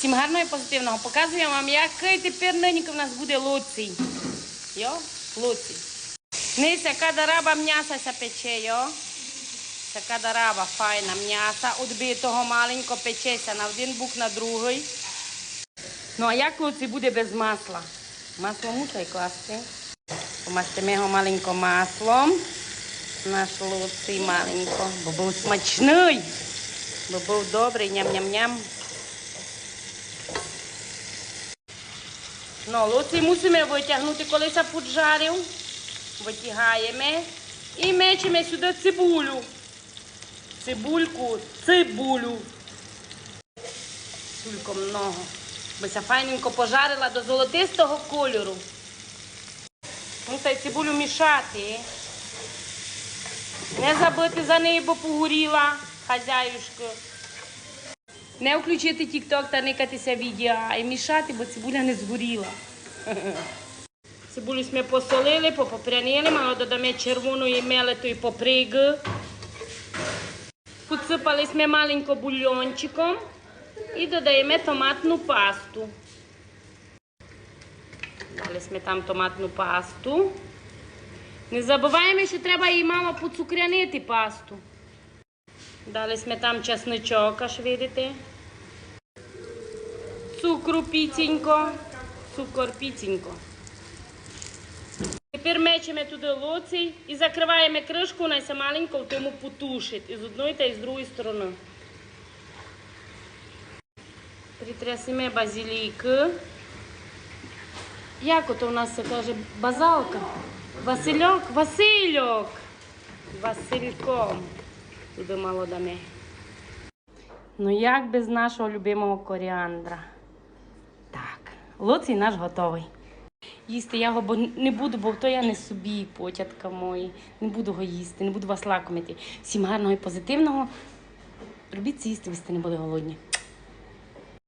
Всім гарного і позитивного. Показую вам, який тепер нинька в нас буде луцій. Йо, луцій. Нися, яка дараба м'яса ся пече, йо. Така дараба файна м'яса, відбитого маленько печеся на один бук, на другий. Ну а як луцій буде без масла? Масло мусить класти. Помастимо його маленько маслом. Наш луцій маленько, бо був смачний, бо був добрий, ням-ням-ням. Ну, луцій мусимо витягнути, коли се поджарив. Витягаємо і мечемо сюди цибулю. Цибульку, цибулю. Цибулько много. Би се файненько пожарила до золотистого кольору. Мусить цибулю мішати. Не забути за нею, бо погоріла хазяюшка. Не включити тік-ток та никатися відео, а й мішати, бо цибуля не згоріла. Цибулю ми посолили, попопрянили, мало додамо червоної мелетої поприги. Посипали ми маленько бульйончиком і додаємо томатну пасту. Дали ми там томатну пасту. Не забуваємо, що треба її мало поцукрянити пасту. Дали ми там чесничок, аж видите. Цукру піценько, цукор піценько. Тепер мечемо туди луцій і закриваємо кришку, се маленько в тому потушить. І з одної та і з другої сторони. Притрясимо базилік. Як ото у нас це каже базалка? Васильок, Васильок. Васильком. Туди мало даме. Ну як без нашого любимого коріандра? Так, луцій наш готовий. Їсти я його не буду, бо то я не собі, потятка мої. Не буду його їсти, не буду вас лакомити. Всім гарного і позитивного. Робіть це їсти, ви не були голодні.